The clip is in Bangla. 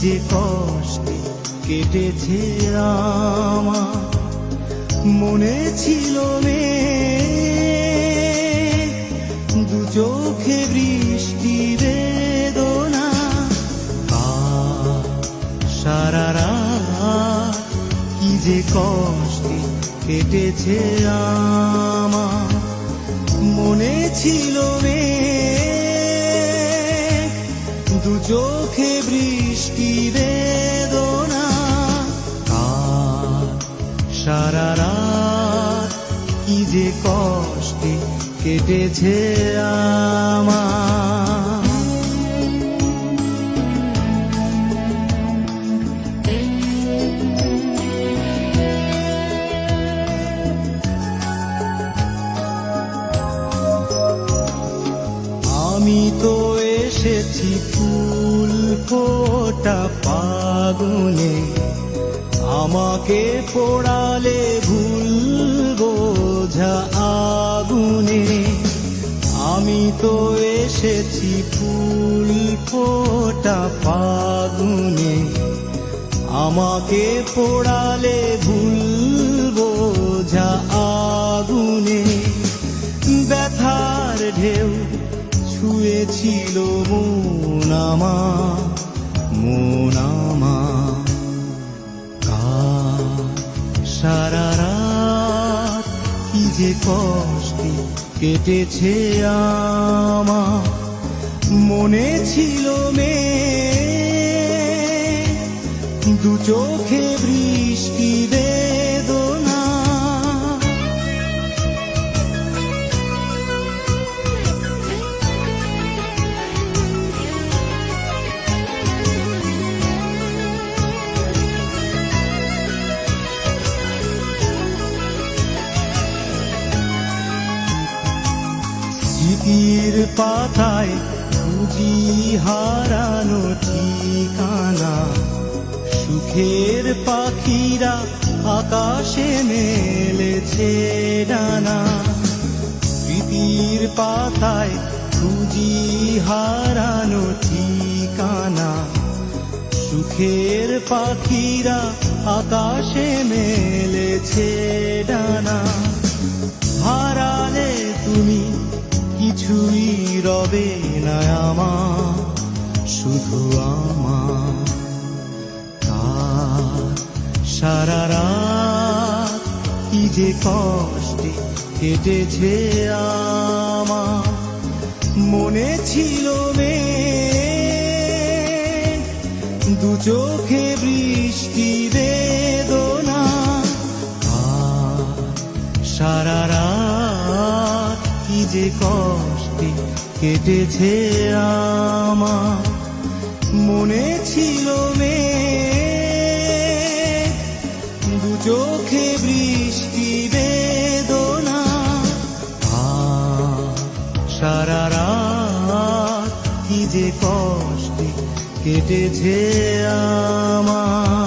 যে কষ্টে কেটেছে আমার মনে ছিল মেঘ, দু চোখে বৃষ্টি বেদনা সারা রাত কি যে কষ্টে কেটেছে আমার মনে ছিল মেঘ, দু চোখে বৃষ্টি বেদনা। কার সারা রাত কি যে কষ্টে কেটেছে আমার। আমি তো এসেছি ফোটা ফাগুনে আমাকে পোড়ালে ভুল বোঝা আগুনে। আমি তো এসেছি ফুল ফোটা ফাগুনে। আমাকে পোড়ালে ভুল বোঝা আগুনে। ব্যথার ঢেউ ছুঁয়েছিল মন আমার। কি যে কষ্টে কেটেছে আমা মনে ছিল মে দু চোখে স্মৃতির পাতায় খুঁজি হারানো ঠিকানা। সুখের পাখিরা আকাশে মেলেছে ডানা। স্মৃতির পাতায় খুঁজি হারানো ঠিকানা। সুখের পাখিরা আকাশে মেলেছে ডানা। হারালে রবে না শুধু আমার। কার সারা রাত কি যে কষ্টে কেটেছে আমার। মনে ছিল মেঘ, দু চোখে বৃষ্টি বেদনা। সারা রাত কি যে কষ্টে কেটেছে আমার। মনে ছিল মেঘ, দু চোখে বৃষ্টি বেদনা। সারা রাত কি যে কষ্টে কেটেছে আমার।